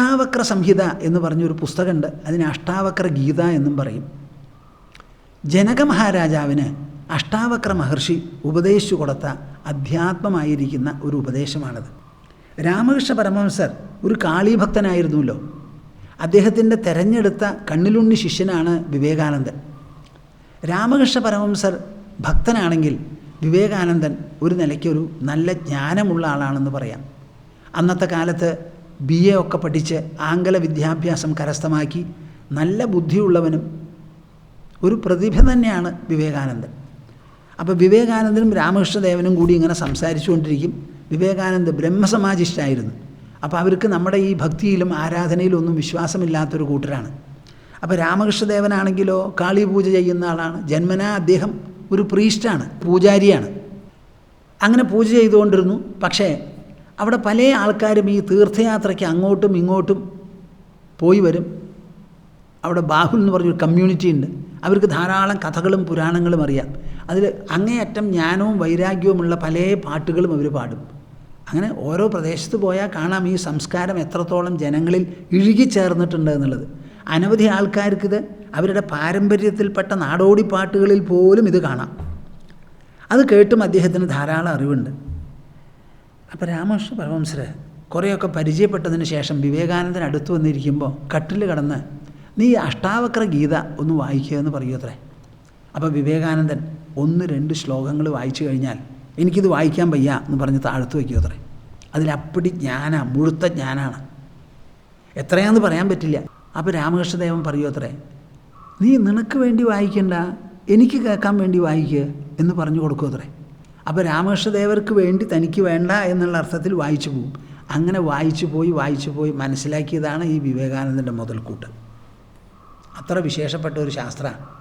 അഷ്ടാവക്ര സംഹിത എന്ന് പറഞ്ഞൊരു പുസ്തകമുണ്ട്. അതിന് അഷ്ടാവക്ര ഗീത എന്നും പറയും. ജനക മഹാരാജാവിന് അഷ്ടാവക്ര മഹർഷി ഉപദേശിച്ചു കൊടുത്ത അധ്യാത്മമായിരിക്കുന്ന ഒരു ഉപദേശമാണത്. രാമകൃഷ്ണ പരമഹംസർ ഒരു കാളീഭക്തനായിരുന്നല്ലോ. അദ്ദേഹത്തിന്റെ തെരഞ്ഞെടുത്ത കണ്ണിലുണ്ണി ശിഷ്യനാണ് വിവേകാനന്ദൻ. രാമകൃഷ്ണ പരമഹംസർ ഭക്തനാണെങ്കിൽ വിവേകാനന്ദൻ ഒരു നിലയ്ക്കൊരു നല്ല ജ്ഞാനമുള്ള ആളാണെന്ന് പറയാം. അന്നത്തെ കാലത്ത് ബി എ ഒക്കെ പഠിച്ച് ആംഗല വിദ്യാഭ്യാസം കരസ്ഥമാക്കി നല്ല ബുദ്ധിയുള്ളവനും ഒരു പ്രതിഭ തന്നെയാണ് വിവേകാനന്ദൻ. അപ്പോൾ വിവേകാനന്ദനും രാമകൃഷ്ണദേവനും കൂടി ഇങ്ങനെ സംസാരിച്ചുകൊണ്ടിരിക്കും. വിവേകാനന്ദ ബ്രഹ്മസമാജിഷ്ടായിരുന്നു. അപ്പോൾ അവർക്ക് നമ്മുടെ ഈ ഭക്തിയിലും ആരാധനയിലും ഒന്നും വിശ്വാസമില്ലാത്തൊരു കൂട്ടരാണ്. അപ്പോൾ രാമകൃഷ്ണദേവനാണെങ്കിലോ കാളി പൂജ ചെയ്യുന്ന ആളാണ്. ജന്മനാ അദ്ദേഹം ഒരു പ്രീസ്റ്റാണ് പൂജാരിയാണ്. അങ്ങനെ പൂജ ചെയ്തുകൊണ്ടിരുന്നു. പക്ഷേ അവിടെ പല ആൾക്കാരും ഈ തീർത്ഥയാത്രയ്ക്ക് അങ്ങോട്ടും ഇങ്ങോട്ടും പോയി വരും. അവിടെ ബാഹുൽ എന്ന് പറഞ്ഞൊരു കമ്മ്യൂണിറ്റി ഉണ്ട്. അവർക്ക് ധാരാളം കഥകളും പുരാണങ്ങളും അറിയാം. അതിൽ അങ്ങേയറ്റം ജ്ഞാനവും വൈരാഗ്യവുമുള്ള പല പാട്ടുകളും അവർ പാടും. അങ്ങനെ ഓരോ പ്രദേശത്ത് പോയാൽ കാണാം ഈ സംസ്കാരം എത്രത്തോളം ജനങ്ങളിൽ ഇഴുകിച്ചേർന്നിട്ടുണ്ട് എന്നുള്ളത്. അനവധി ആൾക്കാർക്കിത് അവരുടെ പാരമ്പര്യത്തിൽപ്പെട്ട നാടോടി പാട്ടുകളിൽ പോലും ഇത് കാണാം. അത് കേട്ടും അദ്ദേഹത്തിന് ധാരാളം അറിവുണ്ട്. അപ്പോൾ രാമകൃഷ്ണ പരമംസര് കുറേയൊക്കെ പരിചയപ്പെട്ടതിന് ശേഷം വിവേകാനന്ദൻ അടുത്ത് വന്നിരിക്കുമ്പോൾ കട്ടിൽ കടന്ന് നീ അഷ്ടാവക്ര ഗീത ഒന്ന് വായിക്കുക എന്ന് പറയൂ അത്രേ. അപ്പോൾ വിവേകാനന്ദൻ ഒന്ന് രണ്ട് ശ്ലോകങ്ങൾ വായിച്ചു കഴിഞ്ഞാൽ എനിക്കിത് വായിക്കാൻ വയ്യ എന്ന് പറഞ്ഞ് താഴ്ത്തു വയ്ക്കുക അത്രേ. അതിലപ്പടി ജ്ഞാന മുഴുത്ത ജ്ഞാനാണ്. എത്രയാന്ന് പറയാൻ പറ്റില്ല. അപ്പോൾ രാമകൃഷ്ണദേവൻ പറയൂ അത്രേ നീ നിനക്ക് വേണ്ടി വായിക്കണ്ട എനിക്ക് കേൾക്കാൻ വേണ്ടി വായിക്കുക എന്ന് പറഞ്ഞു കൊടുക്കൂത്രേ അപ്പോൾ രാമകൃഷ്ണദേവർക്ക് വേണ്ടി തനിക്ക് വേണ്ട എന്നുള്ള അർത്ഥത്തിൽ വായിച്ചു പോകും. അങ്ങനെ വായിച്ചു പോയി വായിച്ചു പോയി മനസ്സിലാക്കിയതാണ് ഈ വിവേകാനന്ദന്റെ മുതൽക്കൂട്ട്. അത്ര വിശേഷപ്പെട്ട ഒരു ശാസ്ത്രമാണ്